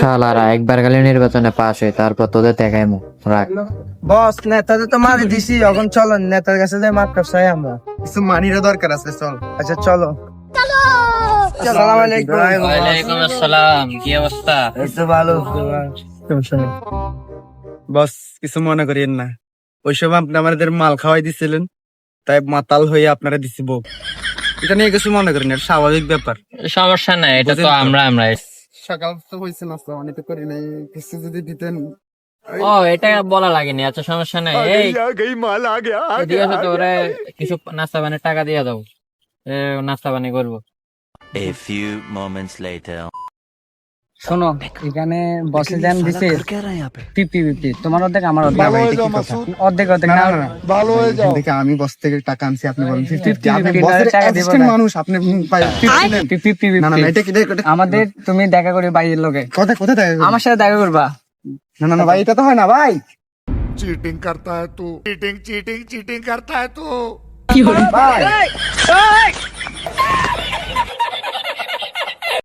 শালারা একবার খালি নির্বাচনে পাস হয় তারপর তোদের দেখাইমু। রাখ। বস নেতাদের তো মারি দিছি এখন চলো নেতার কাছে যাই মাত্র চাই আমরা। কিছু মানিরও দরকার আছে চল। আচ্ছা চলো। আসসালামু আলাইকুম। ওয়ালাইকুম আসসালাম কি অবস্থা? এই ভালো। বস কিছু মনে করিয়েন না। ওই সময় আপনি আমাদের মাল খাওয়াই দিছিলেন তাই মাতাল হয়ে আপনারা দিছি বউ। এটা নিয়ে কিছু মনে করেন স্বাভাবিক ব্যাপার। সমস্যা নাই এটা তো? আমরা আমরা সকাল তো হয়েছে নাস্তা মানে তো করি নাই কিছু যদি দিতেন। ও এটা বলা লাগেনি আচ্ছা সমস্যা নাই। এই এদিকে আসো তো ওরা কিছু নাস্তা পানি টাকা দিয়ে দাও। এ, নাস্তা বানি করব। A few moments later. শোনো এখানে বসে যান দিছে। তোমার অর্ধেক আমার অর্ধেক। অর্ধেক না ভালো হয়ে যাও। দেখে আমি থেকে টাকা আনছি আপনি বলেন মানুষ আপনি না না এটা কি আমাদের তুমি দেখা করে বাইরের লোকে কথা কথা দেখা আমার সাথে দেখা করবা। না না ভাই এটা তো হয় না ভাই। চিটিং করতা হ্যায় তু। চিটিং চিটিং চিটিং করতা হ্যায় তু। কি হল? ভাই।